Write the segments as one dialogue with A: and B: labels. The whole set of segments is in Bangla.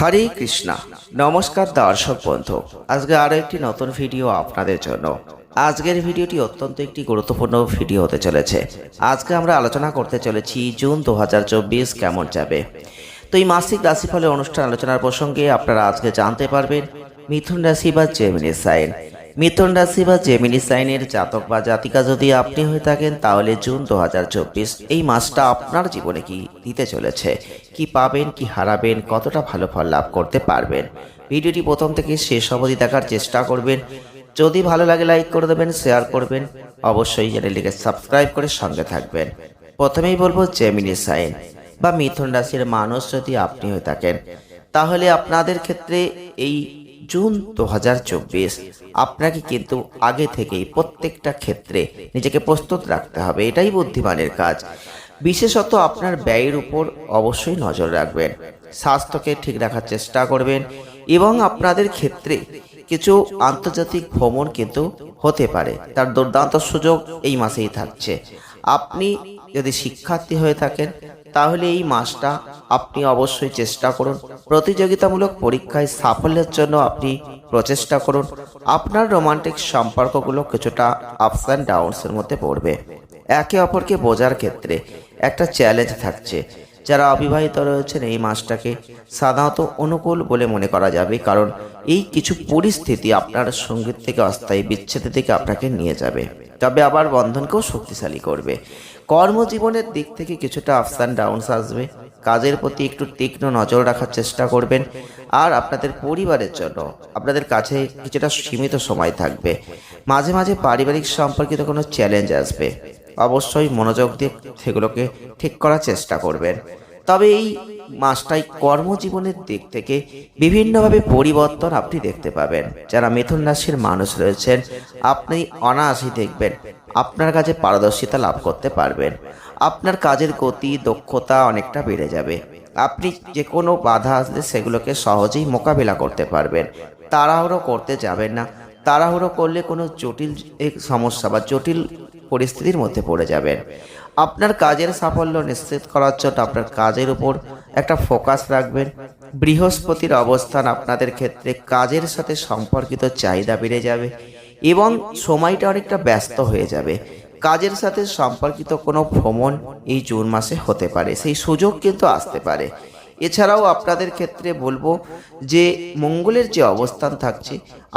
A: হরে কৃষ্ণা। নমস্কার দর্শক বন্ধু। আজকে আরও একটি নতুন ভিডিও আপনাদের জন্য। আজকের ভিডিওটি অত্যন্ত একটি গুরুত্বপূর্ণ ভিডিও হতে চলেছে। আজকে আমরা আলোচনা করতে চলেছি জুন দু হাজার চব্বিশ কেমন যাবে। তো এই মাসিক রাশিফলের অনুষ্ঠান আলোচনার প্রসঙ্গে আপনারা আজকে জানতে পারবেন, মিথুন রাশি বা জেমিনি সাইন মিথুন রাশি বা জেমিনি সাইনের জাতক বা জাতিকা যদি আপনি হয়ে থাকেন, তাহলে জুন দু হাজার চব্বিশ, এই মাসটা আপনার জীবনে কি দিতে চলেছে? কি পাবেন, কি হারাবেন, কতটা ভালো ফল লাভ করতে পারবেন? ভিডিওটি প্রথম থেকে শেষ অবধি দেখার চেষ্টা করবেন। যদি ভালো লাগে লাইক করে দেবেন শেয়ার করবেন। অবশ্যই চ্যানেলটিকে সাবস্ক্রাইব করে সঙ্গে থাকবেন। প্রথমেই বলব জেমিনি সাইন বা মিথুন রাশির মানুষ যদি আপনি হয়ে থাকেন, তাহলে আপনাদের ক্ষেত্রে এই জুন দু হাজার চব্বিশ। আপনাকে কিন্তু আগে থেকেই প্রত্যেকটা ক্ষেত্রে নিজেকে প্রস্তুত রাখতে হবে, এটাই বুদ্ধিমানের কাজ। বিশেষত আপনার ব্যয়ের উপর অবশ্যই নজর রাখবেন, স্বাস্থ্যকে ঠিক রাখার চেষ্টা করবেন এবং আপনাদের ক্ষেত্রে কিছু আন্তর্জাতিক ভ্রমণ কিন্তু হতে পারে, তার দুর্দান্ত সুযোগ এই মাসেই থাকছে। আপনি যদি শিক্ষার্থী হয়ে থাকেন তাহলে এই মাসটা আপনি অবশ্যই চেষ্টা করুন। প্রতিযোগিতামূলক পরীক্ষায় সাফল্যের জন্য আপনি প্রচেষ্টা করুন। আপনার রোমান্টিক সম্পর্কগুলো কিছুটা আপস অ্যান্ড ডাউনসের মধ্যে পড়বে। একে অপরকে বোঝার ক্ষেত্রে একটা চ্যালেঞ্জ থাকছে। যারা অবিবাহিত রয়েছেন এই মাসটাকে সাধারণত অনুকূল বলে মনে করা যাবে, কারণ এই কিছু পরিস্থিতি আপনার সংগীত থেকে, অস্থায়ী বিচ্ছেদের দিকে আপনাকে নিয়ে যাবে। তবে আবার বন্ধনকেও শক্তিশালী করবে। কর্মজীবনের দিক থেকে কিছুটা আপস অ্যান্ড ডাউনস আসবে। কাজের প্রতি একটু তীক্ষ্ণ নজর রাখার চেষ্টা করবেন। আর আপনাদের পরিবারের জন্য আপনাদের কাছে কিছুটা সীমিত সময় থাকবে। মাঝে মাঝে পারিবারিক সম্পর্কিত কোনো চ্যালেঞ্জ আসবে। অবশ্যই মনোযোগ দিয়ে সেগুলোকে ঠিক করার চেষ্টা করবেন। তবে এই মাসটাই কর্মজীবনের দিক থেকে বিভিন্নভাবে পরিবর্তন আপনি দেখতে পাবেন। যারা মিথুন রাশির মানুষ রয়েছেন, আপনি অনায়াসই দেখবেন আপনার কাছে পারদর্শিতা লাভ করতে পারবেন। আপনার কাজের গতি, দক্ষতা অনেকটা বেড়ে যাবে। আপনি যে কোনো বাধা আসলে সেগুলোকে সহজেই মোকাবিলা করতে পারবেন। তাড়াহুড়ো করতে যাবেন না। তাড়াহুড়ো করলে কোনো জটিল সমস্যা বা জটিল পরিস্থিতির মধ্যে পড়ে যাবেন। আপনার কাজের সাফল্য নিশ্চিত করার জন্য আপনার কাজের উপর একটা ফোকাস রাখবেন। বৃহস্পতির অবস্থান আপনাদের ক্ষেত্রে কাজের সাথে সম্পর্কিত চাহিদা বেড়ে যাবে এবং সময়টা অনেকটা ব্যস্ত হয়ে যাবে। কাজের সাথে সম্পর্কিত কোনো ভ্রমণ এই জুন মাসে হতে পারে। সেই সুযোগ কিন্তু আসতে পারে। এছাড়াও আপনাদের ক্ষেত্রে বলব যে মঙ্গলের যে অবস্থান থাকছে,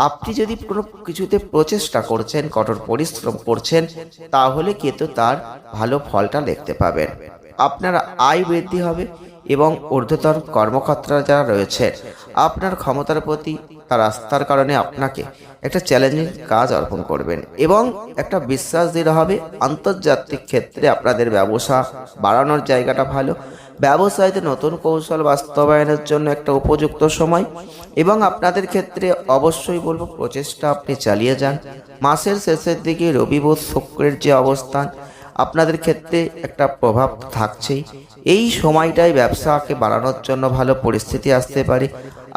A: আপনি যদি কোনো কিছুতে প্রচেষ্টা করছেন, কঠোর পরিশ্রম করছেন, তাহলে কিন্তু তার ভালো ফলটা দেখতে পাবেন। আপনার আয় বৃদ্ধি হবে এবং ঊর্ধ্বতন কর্মকর্তারা যারা রয়েছেন আপনার ক্ষমতার প্রতি তার আস্থার কারণে আপনাকে একটা চ্যালেঞ্জিং কাজ অর্পণ করবেন এবং একটা বিশ্বাস দিতে হবে। আন্তর্জাতিক ক্ষেত্রে আপনাদের ব্যবসা বাড়ানোর জায়গাটা ভালো ব্যবসায়তে নতুন কৌশল বাস্তবায়নের জন্য একটা উপযুক্ত সময় এবং আপনাদের ক্ষেত্রে অবশ্যই বলব প্রচেষ্টা আপনি চালিয়ে যান। মাসের শেষের দিকে রবি, বোধ, শুক্রের যে অবস্থান, আপনাদের ক্ষেত্রে একটা প্রভাব থাকছেই। এই সময়টাই ব্যবসাকে বাড়ানোর জন্য ভালো পরিস্থিতি আসতে পারে।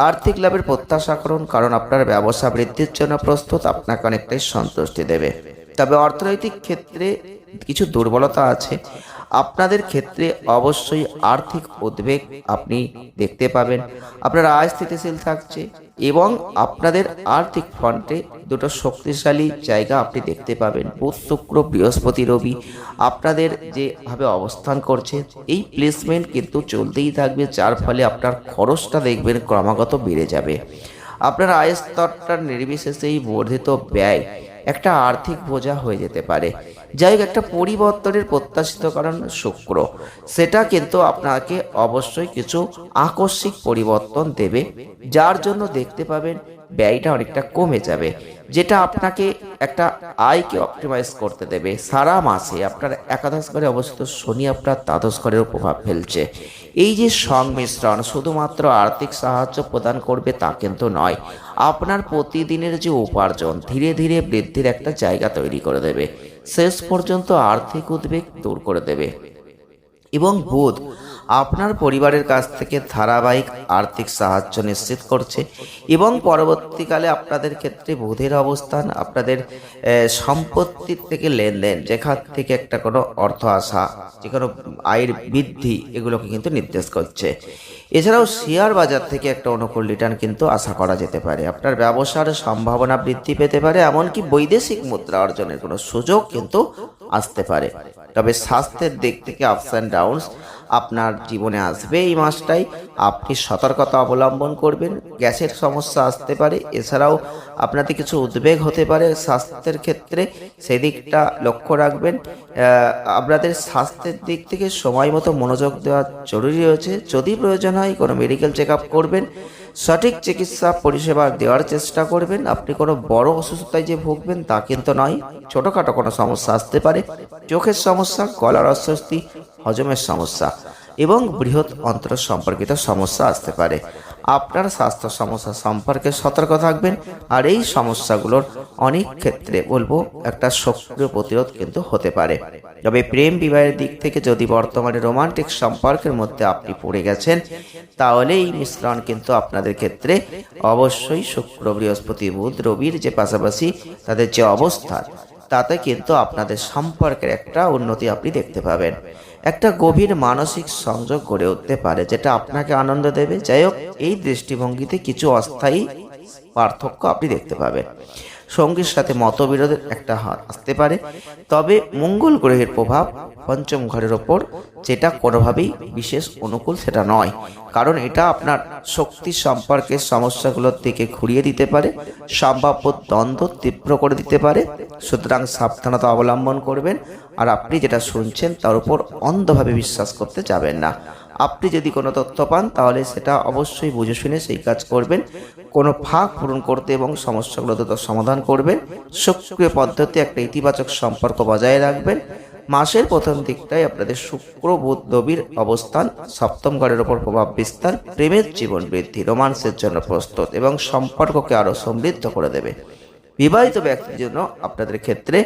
A: আর্থিক লাভের প্রত্যাশা করুন, কারণ আপনার ব্যবসা বৃদ্ধির জন্য প্রস্তুত আপনাকে অনেকটাই সন্তুষ্টি দেবে। তবে অর্থনৈতিক ক্ষেত্রে কিছু দুর্বলতা আছে। আপনাদের ক্ষেত্রে অবশ্যই আর্থিক উদ্বেগ আপনি দেখতে পাবেন। আপনার আয় স্থিতিশীল থাকছে এবং আপনাদের আর্থিক ফ্রন্টে দুটো শক্তিশালী জায়গা আপনি দেখতে পাবেন। বুধ, শুক্র, বৃহস্পতি, রবি আপনাদের যেভাবে অবস্থান করছে, এই প্লেসমেন্ট কিন্তু চলতেই থাকবে, যার ফলে আপনার খরচটা দেখবেন ক্রমাগত বেড়ে যাবে। আপনার আয় স্তরটার নির্বিশেষে এই বর্ধিত ব্যয় একটা আর্থিক বোঝা হয়ে যেতে পারে। যাই হোক, একটা পরিবর্তনের প্রত্যাশিত কারণ শুক্র। সেটা কিন্তু আপনাকে অবশ্যই কিছু আকস্মিক পরিবর্তন দেবে, যার জন্য দেখতে পাবেন ব্যয়টা অনেকটা কমে যাবে, যেটা আপনাকে একটা আয়কে অপটিমাইজ করতে দেবে। সারা মাসে আপনার একাদশ ঘরে অবস্থিত শনি আপনার দ্বাদশ ঘরেও প্রভাব ফেলছে। এই যে সংমিশ্রণ শুধুমাত্র আর্থিক সাহায্য প্রদান করবে তা কিন্তু নয় আপনার প্রতিদিনের যে উপার্জন, ধীরে ধীরে বৃদ্ধির একটা জায়গা তৈরি করে দেবে। শেষ পর্যন্ত আর্থিক উদ্বেগ দূর করে দেবে। এবং বুধ আপনার পরিবারের কাছ থেকে ধারাবাহিক আর্থিক সাহায্য নিশ্চিত করছে এবং পরবর্তীকালে আপনাদের ক্ষেত্রে বোধের অবস্থান, আপনাদের সম্পত্তির থেকে লেনদেন, যেখান থেকে একটা কোনো অর্থ আসা, যে কোনো আয়ের বৃদ্ধি, এগুলোকে কিন্তু নির্দেশ করছে। এছাড়াও শেয়ার বাজার থেকে একটা অনুকূল রিটার্ন কিন্তু আশা করা যেতে পারে। আপনার ব্যবসার সম্ভাবনা বৃদ্ধি পেতে পারে, এমনকি বৈদেশিক মুদ্রা অর্জনের কোনো সুযোগ কিন্তু আসতে পারে। তবে স্বাস্থ্যের দিক থেকে আপস অ্যান্ড ডাউনস আপনার জীবনে আসবে এই মাসটাই। আপনি সতর্কতা অবলম্বন করবেন, গ্যাসের সমস্যা আসতে পারে, এছাড়াও আপনাদের কিছু উদ্বেগ হতে পারে স্বাস্থ্যের ক্ষেত্রে সেই দিকটা লক্ষ্য রাখবেন। আপনাদের স্বাস্থ্যের দিক থেকে সময় মতো মনোযোগ দেওয়া জরুরি রয়েছে। যদি প্রয়োজন হয় কোনো মেডিকেল চেক করবেন। সঠিক চিকিৎসা পরিষেবা দেওয়ার চেষ্টা করবেন। আপনি কোনো বড় অসুস্থতায় যে ভুগবেন তা কিন্তু নয়। ছোটোখাটো কোনো সমস্যা আসতে পারে। চোখের সমস্যা, গলার অস্বস্তি, হজমের সমস্যা এবং বৃহৎ অন্তর সম্পর্কিত সমস্যা আসতে পারে। আপনার স্বাস্থ্য সমস্যা সম্পর্কে সতর্ক থাকবেন। আর এই সমস্যাগুলোর অনেক ক্ষেত্রে বলব একটা সক্রিয় প্রতিরোধ কিন্তু হতে পারে। তবে প্রেম বিবাহের দিক থেকে যদি বর্তমানে রোমান্টিক সম্পর্কের মধ্যে আপনি পড়ে গেছেন, তাহলে এই মিশ্রণ কিন্তু আপনাদের ক্ষেত্রে অবশ্যই শুক্র, বৃহস্পতি, বুধ, রবির যে পাশাপাশি তাদের যে অবস্থান তাতে কিন্তু আপনাদের সম্পর্কের একটা উন্নতি আপনি দেখতে পাবেন। একটা গভীর মানসিক সংযোগ গড়ে উঠতে পারে, যেটা আপনাকে আনন্দ দেবে। যাই হোক, এই দৃষ্টিভঙ্গিতে কিছু অস্থায়ী পার্থক্য আপনি দেখতে পাবেন। সঙ্গীর সাথে মতবিরোধের একটা হার আসতে পারে। তবে মঙ্গল গ্রহের প্রভাব পঞ্চম ঘরের ওপর, যেটা কোনোভাবেই বিশেষ অনুকূল সেটা নয়। কারণ এটা আপনার শক্তি সম্পর্কের সমস্যাগুলোর দিকে ঘুরিয়ে দিতে পারে, সম্ভাব্য দ্বন্দ্ব তীব্র করে দিতে পারে। সুতরাং সাবধানতা অবলম্বন করবেন। আর আপনি যেটা শুনছেন তার উপর অন্ধভাবে বিশ্বাস করতে যাবেন না। আপনি যদি কোনো তথ্য পান, তাহলে সেটা অবশ্যই বুঝে শুনে সেই কাজ করবেন। কোনো ফাঁক পূরণ করতে এবং সমস্যাগুলো দ্রুত সমাধান করবেন। সক্রিয় পদ্ধতি একটা ইতিবাচক সম্পর্ক বজায় রাখবেন। মাসের প্রথম দিকটায় আপনাদের শুক্র, বুধ রবির অবস্থান, সপ্তম ঘরের ওপর প্রভাব বিস্তার, প্রেমের জীবন বৃদ্ধি, রোমান্সের জন্য প্রস্তুত এবং সম্পর্ককে আরও সমৃদ্ধ করে দেবে। বিবাহিত ব্যক্তির জন্য আপনাদের ক্ষেত্রে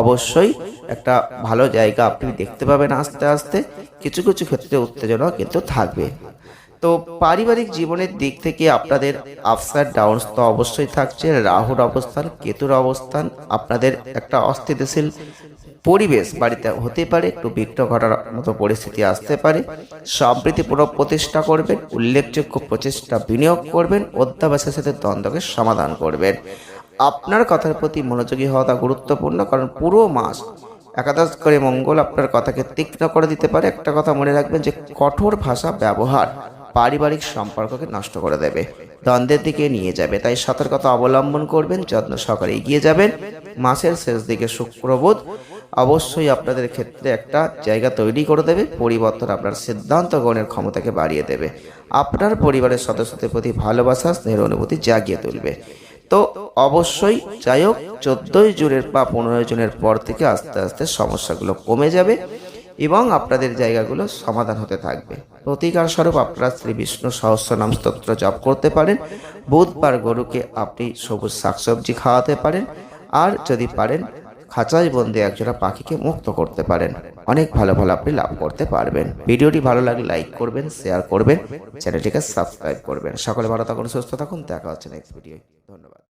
A: অবশ্যই একটা ভালো জায়গা আপনি দেখতে পাবেন আস্তে আস্তে। কিছু কিছু ক্ষেত্রে উত্তেজনা কিন্তু থাকবে। তো পারিবারিক জীবনের দিক থেকে আপনাদের আপসাইড ডাউনস তো অবশ্যই থাকছে। রাহুর অবস্থান, কেতুর অবস্থান, আপনাদের একটা অস্থিতিশীল পরিবেশ বাড়িতে হতে পারে, একটু বিঘ্ন ঘটার মতো পরিস্থিতি আসতে পারে। সম্প্রীতি প্রতিষ্ঠা করবেন, উল্লেখযোগ্য প্রচেষ্টা বিনিয়োগ করবেন অধ্যাবাসের সাথে দ্বন্দ্বকে সমাধান করবেন। আপনার কথার প্রতি মনোযোগী হওয়াটা গুরুত্বপূর্ণ, কারণ পুরো মাস একাদশ করে মঙ্গল আপনার কথাকে তীক্ষ্ণ করে দিতে পারে। একটা কথা মনে রাখবেন যে, কঠোর ভাষা ব্যবহার পারিবারিক সম্পর্ককে নষ্ট করে দেবে, দ্বন্দ্বের দিকে নিয়ে যাবে। তাই সতর্কতা অবলম্বন করবেন, যত্ন সহকারে এগিয়ে যাবেন। মাসের শেষ দিকে শুক্রবোধ অবশ্যই আপনাদের ক্ষেত্রে একটা জায়গা তৈরি করে দেবে, পরিবর্তন আপনার সিদ্ধান্ত গ্রহণের ক্ষমতাকে বাড়িয়ে দেবে। আপনার পরিবারের সদস্যদের প্রতি ভালোবাসা, স্নেহের অনুভূতি জাগিয়ে তুলবে। তো অবশ্যই যাই হোক, চোদ্দই জুনের বা পনেরোই জুনের পর থেকে আস্তে আস্তে সমস্যাগুলো কমে যাবে এবং আপনাদের জায়গাগুলো সমাধান হতে থাকবে। প্রতিকার স্বরূপ আপনারা শ্রী বিষ্ণু সহস্র নাম স্তোত্র জপ করতে পারেন। বুধবার গরুকে আপনি সবুজ শাকসবজি খাওয়াতে পারেন। আর যদি পারেন, খাঁচায় বন্দি একজোড়া পাখিকে মুক্ত করতে পারেন। অনেক ভালো ভালো আপনি লাভ করতে পারবেন। ভিডিওটি ভালো লাগলে লাইক করবেন শেয়ার করবেন চ্যানেলটিকে সাবস্ক্রাইব করবেন। সকলে ভালো থাকুন, সুস্থ থাকুন, দেখা হচ্ছে নেক্সট ভিডিও ধন্যবাদ।